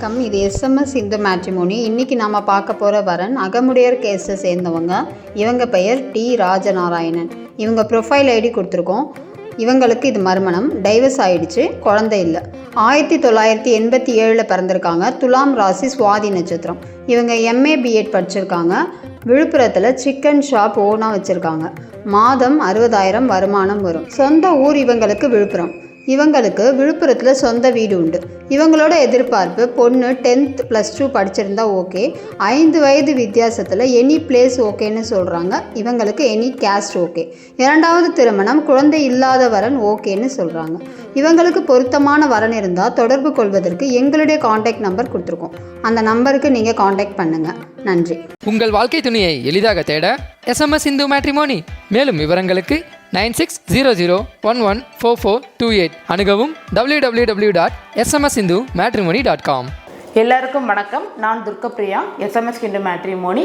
வணக்கம். இது SMS Hindu matrimony இன்றைக்கி நாம் பார்க்க போகிற வரன் அகமுடையர் கேஸை சேர்ந்தவங்க. இவங்க பெயர் டி ராஜநாராயணன். இவங்க ப்ரொஃபைல் ஐடி கொடுத்துருக்கோம். இவங்களுக்கு இது மறுமணம். டைவர்ஸ் ஆயிடுச்சு. குழந்தை இல்லை. ஆயிரத்தி தொள்ளாயிரத்தி எண்பத்தி ஏழில் பிறந்திருக்காங்க. துலாம் ராசி சுவாதி நட்சத்திரம். இவங்க எம்ஏ பிஎட் படிச்சிருக்காங்க. விழுப்புரத்தில் சிக்கன் ஷாப் ஓனாக வச்சுருக்காங்க. மாதம் அறுபதாயிரம் வருமானம் வரும். சொந்த ஊர் இவங்களுக்கு விழுப்புரம். இவங்களுக்கு விழுப்புரத்தில் சொந்த வீடு உண்டு. இவங்களோட எதிர்பார்ப்பு பொண்ணு டென்த் ப்ளஸ் டூ படிச்சிருந்தா ஓகே ஐந்து வயது வித்தியாசத்தில் எனி பிளேஸ் ஓகேன்னு சொல்கிறாங்க இவங்களுக்கு எனி கேஸ்ட் ஓகே இரண்டாவது திருமணம் குழந்தை இல்லாத வரன் ஓகேன்னு சொல்கிறாங்க இவங்களுக்கு பொருத்தமான வரன் இருந்தால் தொடர்பு கொள்வதற்கு எங்களுடைய காண்டாக்ட் நம்பர் கொடுத்துருக்கோம். அந்த நம்பருக்கு நீங்கள் காண்டாக்ட் பண்ணுங்கள் நன்றி. உங்கள் வாழ்க்கை துணையை எளிதாக தேட எஸ்எம்எஸ் இந்து மேட்ரிமோனி மேலும் விவரங்களுக்கு nine six zero zero one one four four two eight. அணுகவும் W W W dot SMS Hindu matrimony dot com எல்லாருக்கும் வணக்கம். நான் துர்கப்பிரியா எஸ்எம்எஸ் கிண்டு மேட்ரிமோனி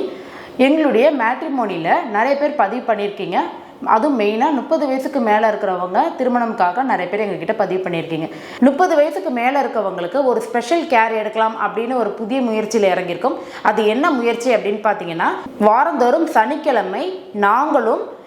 எங்களுடைய மேட்ரிமோனியில் நிறைய பேர் பதிவு பண்ணியிருக்கீங்க. அதுவும் மெயினாக முப்பது வயசுக்கு மேலே இருக்கிறவங்க திருமணம்காக நிறைய பேர் எங்ககிட்ட பதிவு பண்ணியிருக்கீங்க. முப்பது வயசுக்கு மேலே இருக்கவங்களுக்கு ஒரு ஸ்பெஷல் கேர் எடுக்கலாம் அப்படின்னு ஒரு புதிய முயற்சியில் இறங்கியிருக்கோம். அது என்ன முயற்சி அப்படின்னு பார்த்தீங்கன்னா வாரந்தோறும் சனிக்கிழமை நாங்களும்